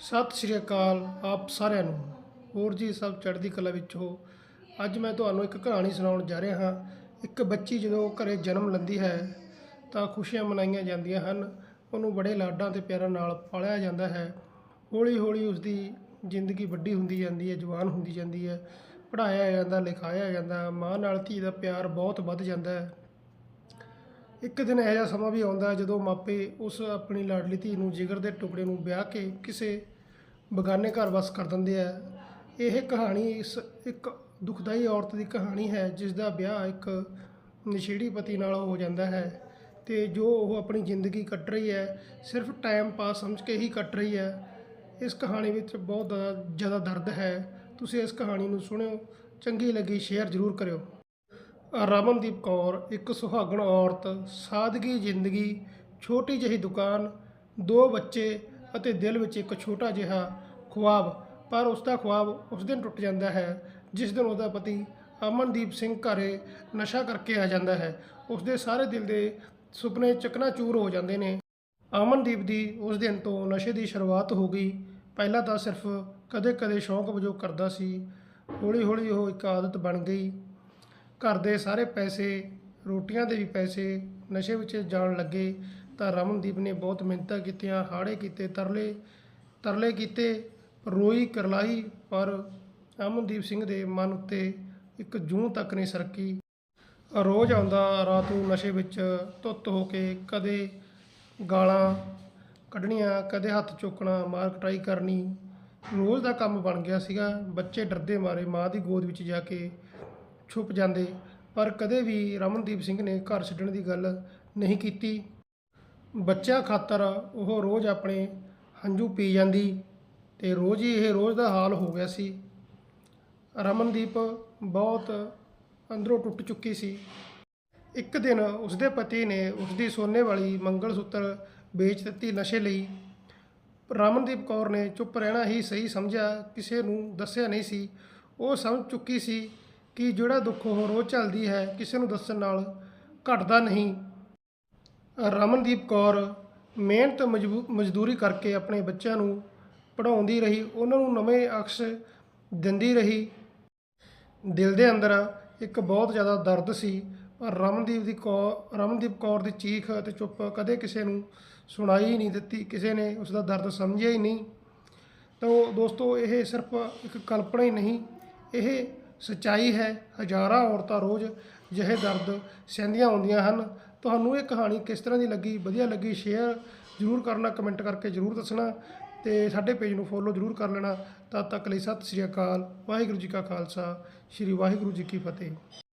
ਸਤਿ ਸ਼੍ਰੀ ਅਕਾਲ ਆਪ ਸਾਰਿਆਂ ਨੂੰ। ਹੋਰ ਜੀ, ਸਭ ਚੜ੍ਹਦੀ ਕਲਾ ਵਿੱਚ ਹੋ। ਅੱਜ ਮੈਂ ਤੁਹਾਨੂੰ ਇੱਕ ਕਹਾਣੀ ਸੁਣਾਉਣ ਜਾ ਰਿਹਾ ਹਾਂ। ਇੱਕ ਬੱਚੀ ਜਦੋਂ ਘਰੇ ਜਨਮ ਲੈਂਦੀ ਹੈ, ਤਾਂ ਖੁਸ਼ੀਆਂ ਮਨਾਈਆਂ ਜਾਂਦੀਆਂ ਹਨ। ਉਹਨੂੰ ਬੜੇ ਲਾਡਾਂ ਤੇ ਪਿਆਰਾਂ ਨਾਲ ਪਾਲਿਆ ਜਾਂਦਾ ਹੈ। ਹੌਲੀ ਹੌਲੀ ਉਸ ਦੀ ਜ਼ਿੰਦਗੀ ਵੱਡੀ ਹੁੰਦੀ ਜਾਂਦੀ ਹੈ, ਜਵਾਨ ਹੁੰਦੀ ਜਾਂਦੀ ਹੈ। ਪੜ੍ਹਾਇਆ ਜਾਂਦਾ, ਲਿਖਾਇਆ ਜਾਂਦਾ। ਮਾਂ ਨਾਲ ਧੀ ਦਾ ਪਿਆਰ ਬਹੁਤ ਵੱਧ ਜਾਂਦਾ ਹੈ। ਇੱਕ ਦਿਨ ਇਹੋ ਜਿਹਾ ਸਮਾਂ ਵੀ ਆਉਂਦਾ ਜਦੋਂ ਮਾਪੇ ਉਸ ਆਪਣੀ ਲਾਡਲੀ ਧੀ ਨੂੰ ਜਿਗਰ ਦੇ ਟੁਕੜੇ ਨੂੰ ਵਿਆਹ ਕੇ ਕਿਸੇ ਬਗਾਨੇ ਘਰ ਵਸ ਕਰ ਦਿੰਦੇ ਆ। ਇਹ ਕਹਾਣੀ ਇਸ ਇੱਕ ਦੁਖਦਾਈ ਔਰਤ ਦੀ ਕਹਾਣੀ ਹੈ, ਜਿਸ ਦਾ ਵਿਆਹ ਇੱਕ ਨਸ਼ੇੜੀ ਪਤੀ ਨਾਲ ਹੋ ਜਾਂਦਾ ਹੈ ਤੇ ਜੋ ਉਹ ਆਪਣੀ ਜ਼ਿੰਦਗੀ ਕੱਟ ਰਹੀ ਹੈ, ਸਿਰਫ ਟਾਈਮ ਪਾਸ ਸਮਝ ਕੇ ਹੀ ਕੱਟ ਰਹੀ ਹੈ। ਇਸ ਕਹਾਣੀ ਵਿੱਚ ਬਹੁਤ ਜ਼ਿਆਦਾ ਜ਼ਿਆਦਾ ਦਰਦ ਹੈ। ਤੁਸੀਂ ਇਸ ਕਹਾਣੀ ਨੂੰ ਸੁਣਿਓ, ਚੰਗੀ ਲੱਗੀ ਸ਼ੇਅਰ ਜ਼ਰੂਰ ਕਰਿਓ। ਰਮਨਦੀਪ ਕੌਰ, ਇੱਕ ਸੁਹਾਗਣ ਔਰਤ, ਸਾਦਗੀ ਜ਼ਿੰਦਗੀ, ਛੋਟੀ ਜਿਹੀ ਦੁਕਾਨ, ਦੋ ਬੱਚੇ ਅਤੇ ਦਿਲ ਵਿੱਚ ਇੱਕ ਛੋਟਾ ਜਿਹਾ ਖੁਆਬ। ਪਰ ਉਸ ਦਾ ਖੁਆਬ ਉਸ ਦਿਨ ਟੁੱਟ ਜਾਂਦਾ ਹੈ, ਜਿਸ ਦਿਨ ਉਹਦਾ ਪਤੀ ਅਮਨਦੀਪ ਸਿੰਘ ਘਰੇ ਨਸ਼ਾ ਕਰਕੇ ਆ ਜਾਂਦਾ ਹੈ। ਉਸ ਦੇ ਸਾਰੇ ਦਿਲ ਦੇ ਸੁਪਨੇ ਚਕਨਾਚੂਰ ਹੋ ਜਾਂਦੇ ਨੇ। ਅਮਨਦੀਪ ਦੀ ਉਸ ਦਿਨ ਤੋਂ ਨਸ਼ੇ ਦੀ ਸ਼ੁਰੂਆਤ ਹੋ ਗਈ। ਪਹਿਲਾਂ ਤਾਂ ਸਿਰਫ ਕਦੇ-ਕਦੇ ਸ਼ੌਂਕ ਵਜੋਂ ਕਰਦਾ ਸੀ। ਹੌਲੀ-ਹੌਲੀ ਉਹ ਇੱਕ ਆਦਤ ਬਣ ਗਈ। ਘਰ ਦੇ ਸਾਰੇ ਪੈਸੇ, ਰੋਟੀਆਂ ਦੇ ਵੀ ਪੈਸੇ ਨਸ਼ੇ ਵਿੱਚ ਜਾਣ ਲੱਗੇ ਤਾਂ ਰਮਨਦੀਪ ਨੇ ਬਹੁਤ ਮਿਹਨਤਾਂ ਕੀਤੀਆਂ, ਹਾੜੇ ਕੀਤੇ, ਤਰਲੇ ਤਰਲੇ ਕੀਤੇ, ਰੋਈ ਕਰਲਾਈ ਪਰ ਅਮਨਦੀਪ ਸਿੰਘ ਦੇ ਮਨ ਉੱਤੇ ਇੱਕ ਜੂੰ ਤੱਕ ਨਹੀਂ ਸਰਕੀ। ਰੋਜ਼ ਆਉਂਦਾ, ਰਾਤ ਨੂੰ ਨਸ਼ੇ ਵਿੱਚ ਧੁੱਤ ਹੋ ਕੇ ਕਦੇ ਗਾਲਾਂ ਕੱਢਣੀਆਂ, ਕਦੇ ਹੱਥ ਚੁੱਕਣਾ, ਮਾਰ ਕਟਾਈ ਕਰਨੀ। ਰੋਜ਼ ਦਾ ਕੰਮ ਬਣ ਗਿਆ ਸੀਗਾ, ਬੱਚੇ ਡਰਦੇ ਮਾਰੇ, ਮਾਂ ਦੀ ਗੋਦ ਵਿੱਚ ਜਾ ਕੇ ਛੁਪ ਜਾਂਦੇ। ਪਰ ਕਦੇ ਵੀ ਰਮਨਦੀਪ ਸਿੰਘ ਨੇ ਘਰ ਛੱਡਣ ਦੀ ਗੱਲ ਨਹੀਂ ਕੀਤੀ। ਬੱਚਿਆਂ ਖਾਤਰ ਉਹ ਰੋਜ਼ ਆਪਣੇ ਹੰਝੂ ਪੀ ਜਾਂਦੀ ਤੇ ਰੋਜ਼ ਹੀ ਇਹ ਰੋਜ਼ ਦਾ ਹਾਲ ਹੋ ਗਿਆ ਸੀ। ਰਮਨਦੀਪ ਬਹੁਤ ਅੰਦਰੋਂ ਟੁੱਟ ਚੁੱਕੀ ਸੀ। ਇੱਕ ਦਿਨ ਉਸਦੇ ਪਤੀ ਨੇ ਉਸਦੀ ਸੋਨੇ ਵਾਲੀ ਮੰਗਲ ਸੂਤਰ ਵੇਚ ਦਿੱਤੀ ਨਸ਼ੇ ਲਈ। ਰਮਨਦੀਪ ਕੌਰ ਨੇ ਚੁੱਪ ਰਹਿਣਾ ਹੀ ਸਹੀ ਸਮਝਿਆ, ਕਿਸੇ ਨੂੰ ਦੱਸਿਆ ਨਹੀਂ ਸੀ। ਉਹ ਸਮਝ ਚੁੱਕੀ ਸੀ ਕਿ ਜਿਹੜਾ ਦੁੱਖ ਉਹ ਰੋਜ਼ ਚੱਲਦੀ ਹੈ, ਕਿਸੇ ਨੂੰ ਦੱਸਣ ਨਾਲ ਘਟਦਾ ਨਹੀਂ। ਰਮਨਦੀਪ ਕੌਰ ਮਿਹਨਤ ਮਜਬੂ- ਮਜ਼ਦੂਰੀ ਕਰਕੇ ਆਪਣੇ ਬੱਚਿਆਂ ਨੂੰ ਪੜ੍ਹਾਉਂਦੀ ਰਹੀ, ਉਹਨਾਂ ਨੂੰ ਨਵੇਂ ਅਕਸ ਦਿੰਦੀ ਰਹੀ। ਦਿਲ ਦੇ ਅੰਦਰ ਇੱਕ ਬਹੁਤ ਜ਼ਿਆਦਾ ਦਰਦ ਸੀ, ਪਰ ਰਮਨਦੀਪ ਦੀ ਕੌਰ ਰਮਨਦੀਪ ਕੌਰ ਦੀ ਚੀਖ ਅਤੇ ਚੁੱਪ ਕਦੇ ਕਿਸੇ ਨੂੰ ਸੁਣਾਈ ਹੀ ਨਹੀਂ ਦਿੱਤੀ, ਕਿਸੇ ਨੇ ਉਸ ਦਾ ਦਰਦ ਸਮਝਿਆ ਹੀ ਨਹੀਂ। ਤਾਂ ਉਹ, ਦੋਸਤੋ, ਇਹ ਸਿਰਫ ਇੱਕ ਕਲਪਨਾ ਹੀ ਨਹੀਂ, ਇਹ ਸੱਚਾਈ ਹੈ, ਹਜ਼ਾਰਾਂ ਔਰਤਾਂ ਰੋਜ਼ ਜਿਹੇ ਦਰਦ ਸਹਿੰਦੀਆਂ ਹੁੰਦੀਆਂ ਹਨ। ਤੁਹਾਨੂੰ ਇਹ ਕਹਾਣੀ ਕਿਸ ਤਰ੍ਹਾਂ ਦੀ ਲੱਗੀ? ਵਧੀਆ ਲੱਗੀ ਸ਼ੇਅਰ ਜ਼ਰੂਰ ਕਰਨਾ ਕਮੈਂਟ ਕਰਕੇ ਜ਼ਰੂਰ ਦੱਸਣਾ ਤੇ ਸਾਡੇ ਪੇਜ ਨੂੰ ਫੋਲੋ ਜ਼ਰੂਰ ਕਰ ਲੈਣਾ। ਤਦ ਤੱਕ ਲਈ ਸਤਿ ਸ੍ਰੀ ਅਕਾਲ, ਵਾਹਿਗੁਰੂ ਜੀ ਕਾ ਖਾਲਸਾ, ਸ੍ਰੀ ਵਾਹਿਗੁਰੂ ਜੀ ਕੀ ਫਤਿਹ।